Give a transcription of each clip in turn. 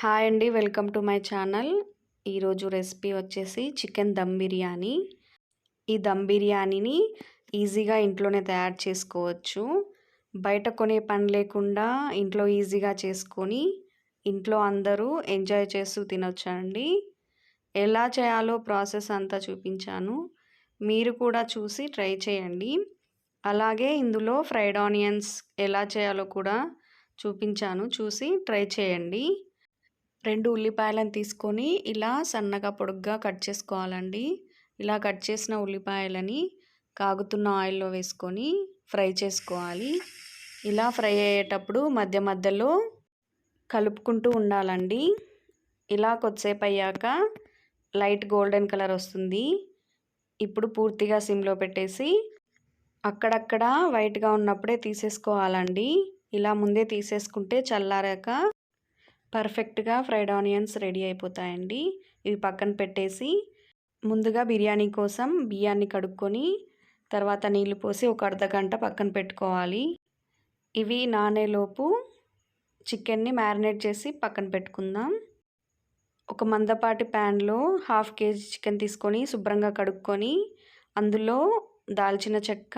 Hi అండి welcome to my channel. ఈరోజు recipe వచ్చేసి చికెన్ దమ్ బిర్యానీ. ఈ దమ్ బిర్యానీని ఈజీగా ఇంట్లోనే తయారు చేసుకోవచ్చు. బయట కొనే పని లేకుండా ఇంట్లో ఈజీగా చేసుకొని ఇంట్లో అందరూ ఎంజాయ్ చేస్తూ తినొచ్చండి. ఎలా చేయాలో ప్రాసెస్ అంతా చూపించాను. మీరు కూడా చూసి ట్రై చేయండి. అలాగే ఇందులో ఫ్రైడ్ ఆనియన్స్ ఎలా చేయాలో కూడా చూపించాను. చూసి ట్రై చేయండి. రెండు ఉల్లిపాయలను తీసుకొని ఇలా సన్నగా పొడుగ్గా కట్ చేసుకోవాలండి. ఇలా కట్ చేసిన ఉల్లిపాయలని కాగుతున్న ఆయిల్లో వేసుకొని ఫ్రై చేసుకోవాలి. ఇలా ఫ్రై అయ్యేటప్పుడు మధ్య మధ్యలో కలుపుకుంటూ ఉండాలండి. ఇలా కొద్దిసేపు అయ్యాక లైట్ గోల్డెన్ కలర్ వస్తుంది. ఇప్పుడు పూర్తిగా సిమ్లో పెట్టేసి అక్కడక్కడ వైట్గా ఉన్నప్పుడే తీసేసుకోవాలండి. ఇలా ముందే తీసేసుకుంటే చల్లారాక పర్ఫెక్ట్గా ఫ్రైడ్ ఆనియన్స్ రెడీ అయిపోతాయండి. ఇవి పక్కన పెట్టేసి ముందుగా బిర్యానీ కోసం బియ్యాన్ని కడుక్కొని తర్వాత నీళ్ళు పోసి ఒక అర్ధగంట పక్కన పెట్టుకోవాలి. ఇవి నానేలోపు చికెన్ని మ్యారినేట్ చేసి పక్కన పెట్టుకుందాం. ఒక మందపాటి ప్యాన్లో హాఫ్ కేజీ చికెన్ తీసుకొని శుభ్రంగా కడుక్కొని అందులో దాల్చిన చెక్క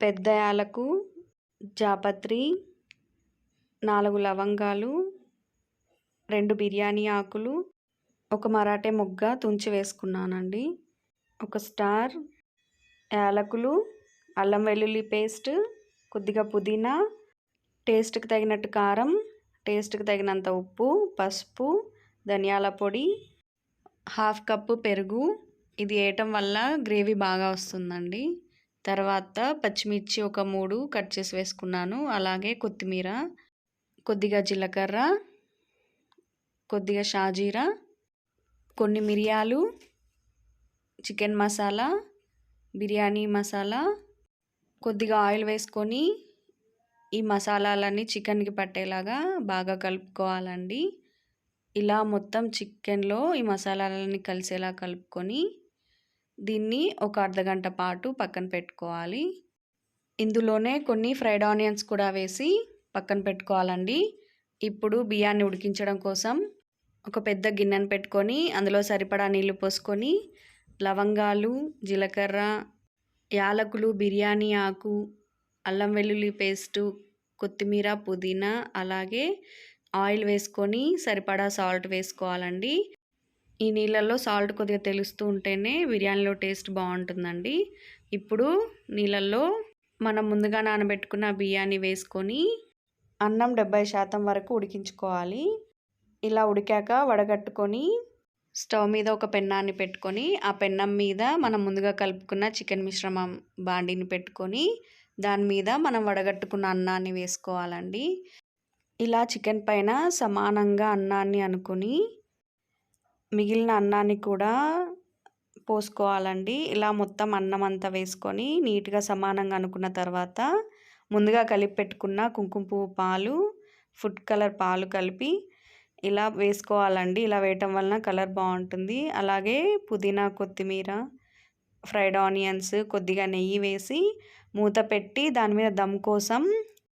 పెద్ద యాలకు జాపత్రి నాలుగు లవంగాలు రెండు బిర్యానీ ఆకులు ఒక మరాఠే మొగ్గ తుంచి వేసుకున్నానండి. ఒక స్టార్ యాలకులు అల్లం వెల్లుల్లి పేస్ట్ కొద్దిగా పుదీనా టేస్ట్కి తగినట్టు కారం టేస్ట్కి తగినంత ఉప్పు పసుపు ధనియాల పొడి హాఫ్ కప్పు పెరుగు. ఇది వేయటం వల్ల గ్రేవీ బాగా వస్తుందండి. తర్వాత పచ్చిమిర్చి ఒక మూడు కట్ చేసి వేసుకున్నాను. అలాగే కొత్తిమీర కొద్దిగా జీలకర్ర కొద్దిగా షాజీరా కొన్ని మిరియాలు చికెన్ మసాలా బిర్యానీ మసాలా కొద్దిగా ఆయిల్ వేసుకొని ఈ మసాలాలన్నీ చికెన్కి పట్టేలాగా బాగా కలుపుకోవాలండి. ఇలా మొత్తం చికెన్లో ఈ మసాలాలన్నీ కలిసేలా కలుపుకొని దీన్ని ఒక అర్ధగంట పాటు పక్కన పెట్టుకోవాలి. ఇందులోనే కొన్ని ఫ్రైడ్ ఆనియన్స్ కూడా వేసి పక్కన పెట్టుకోవాలండి. ఇప్పుడు బియ్యాన్ని ఉడికించడం కోసం ఒక పెద్ద గిన్నెను పెట్టుకొని అందులో సరిపడా నీళ్ళు పోసుకొని లవంగాలు జీలకర్ర యాలకులు బిర్యానీ ఆకు అల్లం వెల్లుల్లి పేస్టు కొత్తిమీర పుదీనా అలాగే ఆయిల్ వేసుకొని సరిపడా సాల్ట్ వేసుకోవాలండి. ఈ నీళ్ళల్లో సాల్ట్ కొద్దిగా తెలుస్తూ ఉంటేనే బిర్యానీలో టేస్ట్ బాగుంటుందండి. ఇప్పుడు నీళ్ళల్లో మనం ముందుగా నానబెట్టుకున్న బియ్యాన్ని వేసుకొని అన్నం డెబ్బై శాతం వరకు ఉడికించుకోవాలి. ఇలా ఉడికాక వడగట్టుకొని స్టవ్ మీద ఒక పెన్నాన్ని పెట్టుకొని ఆ పెన్నం మీద మనం ముందుగా కలుపుకున్న చికెన్ మిశ్రమం బాండిని పెట్టుకొని దాని మీద మనం వడగట్టుకున్న అన్నాన్ని వేసుకోవాలండి. ఇలా చికెన్ పైన సమానంగా అన్నాన్ని అనుకుని మిగిలిన అన్నాన్ని కూడా పోసుకోవాలండి. ఇలా మొత్తం అన్నం అంతా వేసుకొని నీట్గా సమానంగా అనుకున్న తర్వాత ముందుగా కలిపి పెట్టుకున్న కుంకుమ పువ్వు పాలు ఫుడ్ కలర్ పాలు కలిపి ఇలా వేసుకోవాలండి. ఇలా వేయటం వలన కలర్ బాగుంటుంది. అలాగే పుదీనా కొత్తిమీర ఫ్రైడ్ ఆనియన్స్ కొద్దిగా నెయ్యి వేసి మూత పెట్టి దాని మీద దమ్ కోసం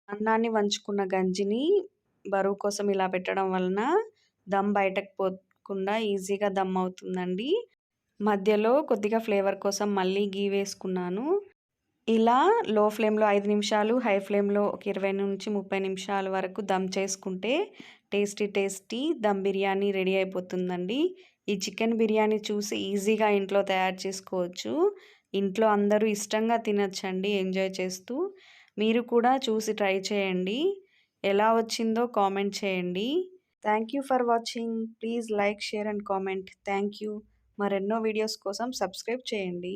అన్నాన్ని వంచుకున్న గంజిని బరువు కోసం ఇలా పెట్టడం వలన దమ్ బయటకు పోకుండా ఈజీగా దమ్ అవుతుందండి. మధ్యలో కొద్దిగా ఫ్లేవర్ కోసం మళ్ళీ గీ వేసుకున్నాను. ఇలా లో ఫ్లేమ్లో ఐదు నిమిషాలు హై ఫ్లేమ్లో ఒక ఇరవై నుంచి ముప్పై నిమిషాల వరకు దమ్ చేసుకుంటే tasty tasty dum biryani ready అయిపోతుందండి. ఈ చికెన్ బిర్యానీ చూసి ఈజీగా ఇంట్లో తయారు చేసుకోవచ్చు. ఇంట్లో అందరూ ఇష్టంగా తినచ్చండి ఎంజాయ్ చేస్తూ. మీరు కూడా చూసి ట్రై చేయండి. ఎలా వచ్చిందో కామెంట్ చేయండి. Thank you for watching. Please like share and comment. Thank you. మరెన్నో వీడియోస్ కోసం సబ్స్క్రైబ్ చేయండి.